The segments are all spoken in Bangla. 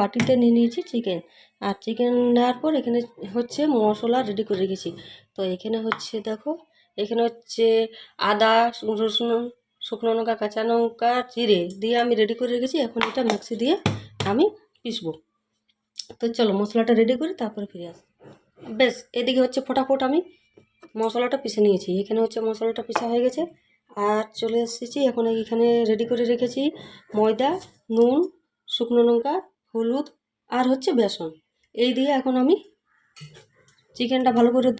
বাটিতে নিয়ে নিয়েছি চিকেন। আর চিকেন নেওয়ার পর এখানে হচ্ছে মশলা রেডি করে রেখেছি। তো এখানে হচ্ছে দেখো, এখানে হচ্ছে আদা, রসুন, শুকনো লঙ্কা, কাঁচা লঙ্কা, জিরে দিয়ে আমি রেডি করে রেখেছি। এখন এটা মিক্সি দিয়ে আমি পিসবো তো চলো মশলাটা রেডি করি তারপরে ফিরে আস। বেশ, এদিকে হচ্ছে ফটাফট আমি মশলাটা পিষে নিয়েছি। এখানে হচ্ছে মশলাটা পিষা হয়ে গেছে। আর চলে এসেছি, এখন এখানে রেডি করে রেখেছি ময়দা, নুন, শুকনো লঙ্কা হলুদ আর হচ্ছে বেসন। এই দিয়ে এখন আমি চিকেনটা ভালো করে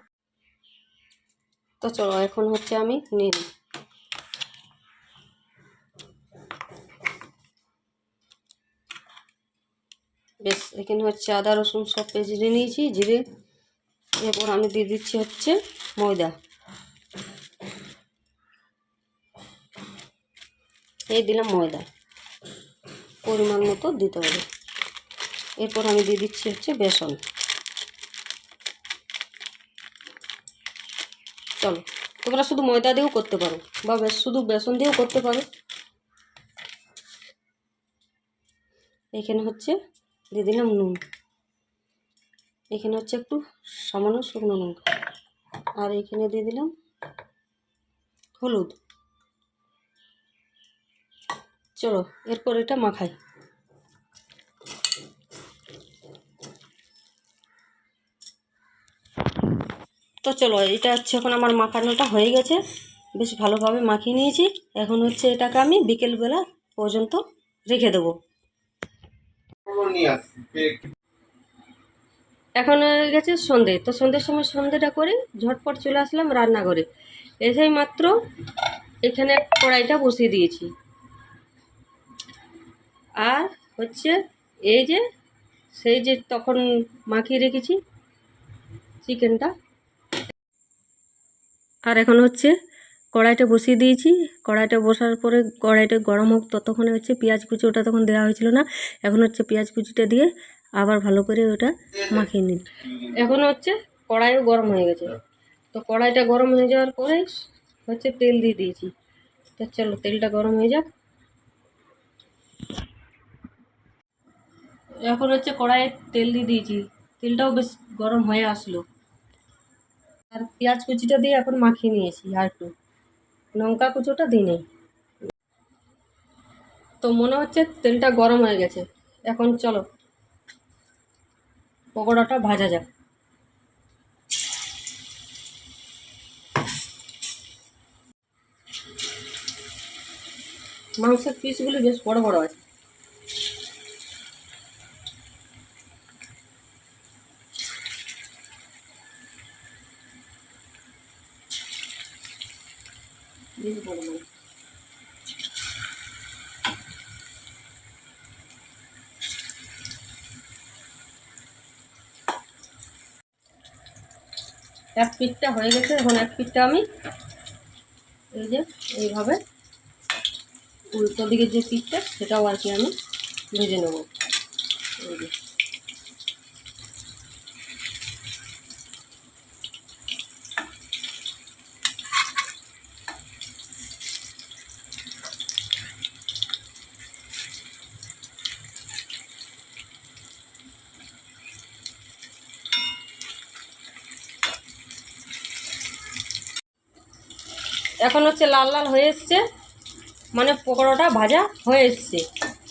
তো চলো, এখন হচ্ছে আমি নিয়ে নিই। বেশ, এখানে হচ্ছে আদা, রসুন সব পেঁচে নিয়েছি, জিরে। এরপর আমি দিয়ে দিচ্ছি হচ্ছে ময়দা। এই দিলাম ময়দা। পরিমাণ মতো দিতে হবে। এরপর আমি দিয়ে দিচ্ছি হচ্ছে বেসন। চলো, তোমরা শুধু ময়দা দিয়েও করতে পারো, বা শুধু বেসন দিয়েও করতে পারো। এখানে হচ্ছে দিয়ে দিলাম নুন। এখানে হচ্ছে একটু সামান্য শুকনো লঙ্কা। আর এখানে দিয়ে দিলাম হলুদ। চলো, এরপর এটা মাখাই। তো চলো, এটা হচ্ছে এখন আমার মাখানোটা হয়ে গেছে। বেশ ভালোভাবে মাখিয়ে নিয়েছি। এখন হচ্ছে এটাকে আমি বিকেলবেলা পর্যন্ত রেখে দেবো। এখন হয়ে গেছে সন্ধে। তো সন্ধ্যের সময় সন্ধেটা করে ঝটপট চলে আসলাম রান্নাঘরে। এসেই মাত্র এখানে কড়াইটা বসিয়ে দিয়েছি। আর হচ্ছে এই যে, সেই যে তখন মাখিয়ে রেখেছি চিকেনটা। আর এখন হচ্ছে কড়াইটা বসিয়ে দিয়েছি। কড়াইটা বসার পরে কড়াইটা গরম হোক ততক্ষণে হচ্ছে পেঁয়াজ কুচি ওটা তখন দেওয়া হয়েছিল না। এখন হচ্ছে পেঁয়াজ কুচিটা দিয়ে আবার ভালো করে ওটা মাখিয়ে নিন এখন হচ্ছে কড়াইও গরম হয়ে গেছে। তো কড়াইটা গরম হয়ে যাওয়ার পরে হচ্ছে তেল দিয়ে দিয়েছি। তো চলো তেলটা গরম হয়ে যাক। এখন হচ্ছে কড়াইয়ে তেল দিয়ে দিয়েছি। তেলটাও বেশ গরম হয়ে আসলো। আর পেঁয়াজ কুচিটা দিয়ে এখন মাখিয়ে নিয়েছি আর একটু। লঙ্কা কুচোটা দিই তো মনে হচ্ছে তেলটা গরম হয়ে গেছে। এখন চলো, পকোড়াটা ভাজা যাক। মাংসের পিসগুলি বেশ বড় বড় আছে। এক পিঠটা হয়ে গেছে, এখন এক পিঠটা আমি এই যে এইভাবে উল্টো দিকে যে পিঠটা সেটাও আর কি আমি ভেজে নেব। এই যে। এখন হচ্ছে লাল লাল হয়ে এসছে। মানে পকোড়াটা ভাজা হয়ে এসছে।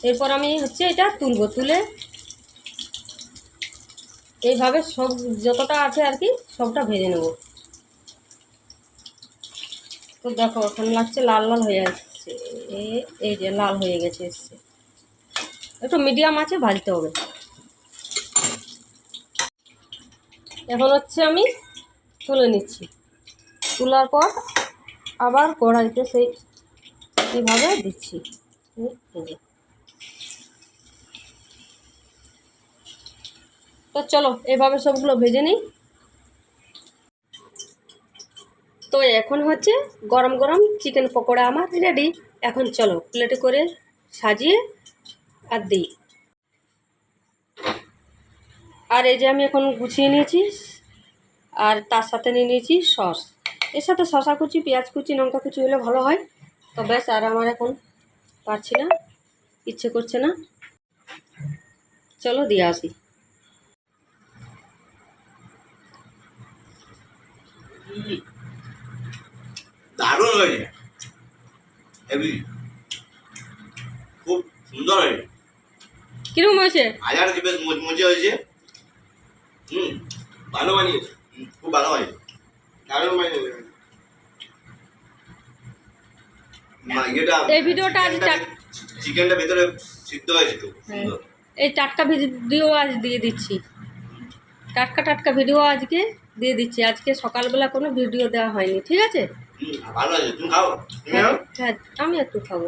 এরপর আমি হচ্ছে এটা তুলবো, তুলে এইভাবে সব যতটা আছে আর কি, সবটা ভেজে নেব। তো দেখো, এখন লাগছে লাল লাল হয়ে আসছে। এই যে লাল হয়ে গেছে, এসছে। একটু মিডিয়াম আছে, ভাজতে হবে। এখন হচ্ছে আমি তুলে নিচ্ছি। তোলার পর আবার কড়াইতে সেই এইভাবে দিচ্ছি? তো চলো, এভাবে সবগুলো ভেজে নিই। তো এখন হচ্ছে গরম গরম চিকেন পকোড়া আমার রেডি এখন চলো প্লেটে করে সাজিয়ে আর দিই। আর এই যে আমি এখন গুছিয়ে নিয়েছি, আর তার সাথে নিয়ে নিয়েছি সস। এর সাথে শশা কুচি পেঁয়াজ কুচি লঙ্কা কুচি হলে ভালো হয়। তো ব্যাস আর আমার এখন পারছি না ইচ্ছে করছে না। চলো দিয়ে আসি। দারুণ হয়েছে। হেভি। খুব সুন্দর হয়েছে। কীরকম হয়েছে? হাজার কি বেশ মুচমুচে হয়েছে। হুম ভালো বানিয়েছে। খুব ভালো হয়েছে দারুণ বানিয়েছে। ইয়েটা এই ভিডিওটা আজ চিকেনটা- চার- সিদ্ধ হয়েছে তো হ্যাঁ। এই টাটকা ভিডিও আজ দিয়ে দিচ্ছি। টাটকা টাটকা ভিডিও আজকে দিয়ে দিচ্ছি। আজকে সকালবেলা কোনো ভিডিও দেওয়া হয়নি ঠিক আছে? ভালো আছে। তুমি হ্যাঁ খাও? হ্যাঁ আমি একটু খাব।